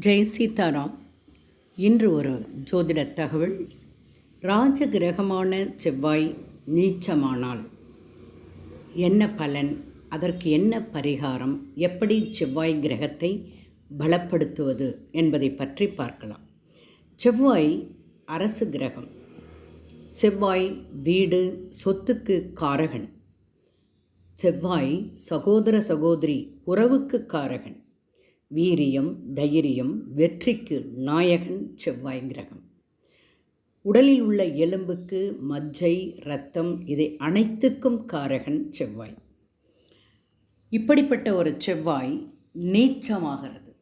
ஜெய் சீதாராம். இன்று ஒரு ஜோதிட தகவல். ராஜ கிரகமான செவ்வாய் நீச்சமானால் என்ன பலன்? அதற்கு என்ன பரிகாரம்? எப்படி செவ்வாய் கிரகத்தை பலப்படுத்துவது என்பதை பற்றி பார்க்கலாம். செவ்வாய் அரசு கிரகம். செவ்வாய் வீடு சொத்துக்கு காரகன். செவ்வாய் சகோதர சகோதரி உறவுக்கு காரகன். வீரியம் தைரியம் வெற்றிக்கு நாயகன் செவ்வாய் கிரகம். உடலில் உள்ள எலும்புக்கு மஜ்ஜை ரத்தம் இதை அனைத்துக்கும் காரகன் செவ்வாய். இப்படிப்பட்ட ஒரு செவ்வாய் நீச்சமாகிறது.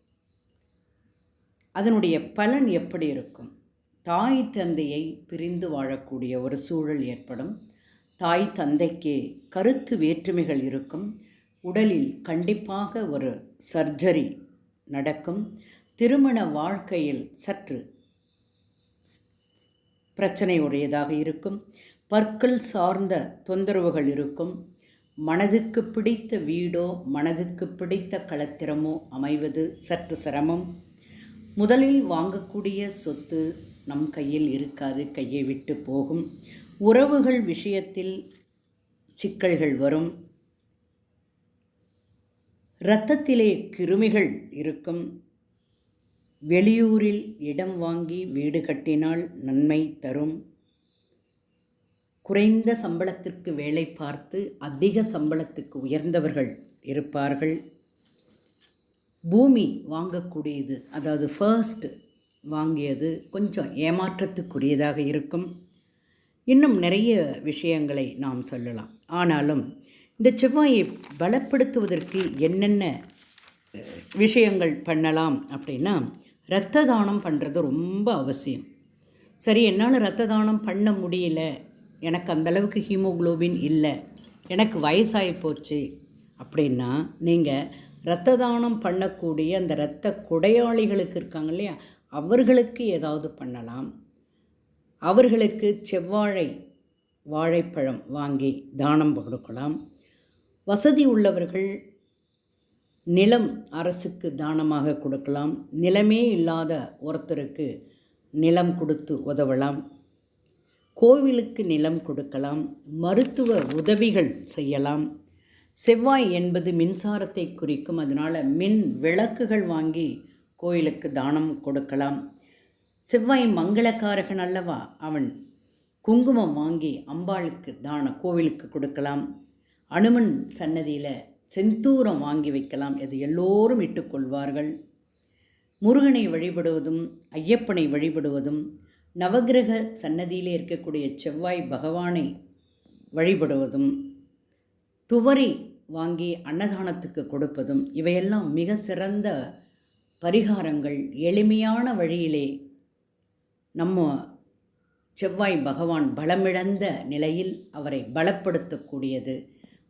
அதனுடைய பலன் எப்படி இருக்கும்? தாய் தந்தையை பிரிந்து வாழக்கூடிய ஒரு சூழல் ஏற்படும். தாய் தந்தைக்கு கருத்து வேற்றுமைகள் இருக்கும். உடலில் கண்டிப்பாக ஒரு சர்ஜரி நடக்கும் திருமண வாழ்க்கையில் சற்று பிரச்சனையுடையதாக இருக்கும். பற்கள் சார்ந்த தொந்தரவுகள் இருக்கும். மனதுக்கு பிடித்த வீடோ மனதுக்கு பிடித்த களத்திரமோ அமைவது சற்று சிரமம். முதலில் வாங்கக்கூடிய சொத்து நம் கையில் இருக்காது கையை விட்டு போகும். உறவுகள் விஷயத்தில் சிக்கல்கள் வரும். இரத்தத்திலே கிருமிகள் இருக்கும். வெளியூரில் இடம் வாங்கி வீடு கட்டினால் நன்மை தரும். குறைந்த சம்பளத்திற்கு வேலை பார்த்து அதிக சம்பளத்துக்கு உயர்ந்தவர்கள் இருப்பார்கள். பூமி வாங்கக்கூடியது அதாவது ஃபர்ஸ்ட் வாங்கியது கொஞ்சம் ஏமாற்றத்துக்குரியதாக இருக்கும். இன்னும் நிறைய விஷயங்களை நாம் சொல்லலாம். ஆனாலும் இந்த செவ்வாயை பலப்படுத்துவதற்கு என்னென்ன விஷயங்கள் பண்ணலாம் அப்படின்னா இரத்த தானம் பண்ணுறது ரொம்ப அவசியம். சரி என்னால் இரத்த தானம் பண்ண முடியல. எனக்கு அந்தளவுக்கு ஹீமோக்ளோபின் இல்லை. எனக்கு வயசாகி போச்சு அப்படின்னா நீங்கள் இரத்த தானம் பண்ணக்கூடிய அந்த இரத்த குடையாளிகளுக்கு இருக்காங்க இல்லையா அவர்களுக்கு ஏதாவது பண்ணலாம். அவர்களுக்கு செவ்வாழை வாழைப்பழம் வாங்கி தானம் கொடுக்கலாம். வசதி உள்ளவர்கள் நிலம் அரசுக்கு தானமாக கொடுக்கலாம். நிலமே இல்லாத ஒருத்தருக்கு நிலம் கொடுத்து உதவலாம். கோவிலுக்கு நிலம் கொடுக்கலாம். மருத்துவ உதவிகள் செய்யலாம். செவ்வாய் என்பது மின்சாரத்தை குறிக்கும். அதனால் மின் விளக்குகள் வாங்கி கோயிலுக்கு தானம் கொடுக்கலாம். செவ்வாய் மங்களக்காரகன் அல்லவா? அவன் குங்குமம் வாங்கி அம்பாளுக்கு தான கோவிலுக்கு கொடுக்கலாம். அனுமன் சன்னதியில் செந்தூரம் வாங்கி வைக்கலாம் அது எல்லோரும் இட்டுக்கொள்வார்கள். முருகனை வழிபடுவதும் ஐயப்பனை வழிபடுவதும் நவகிரக சன்னதியிலே இருக்கக்கூடிய செவ்வாய் பகவானை வழிபடுவதும் துவரி வாங்கி அன்னதானத்துக்கு கொடுப்பதும் இவையெல்லாம் மிக சிறந்த பரிகாரங்கள். எளிமையான வழியிலே நம்ம செவ்வாய் பகவான் பலமிழந்த நிலையில் அவரை பலப்படுத்தக்கூடியது.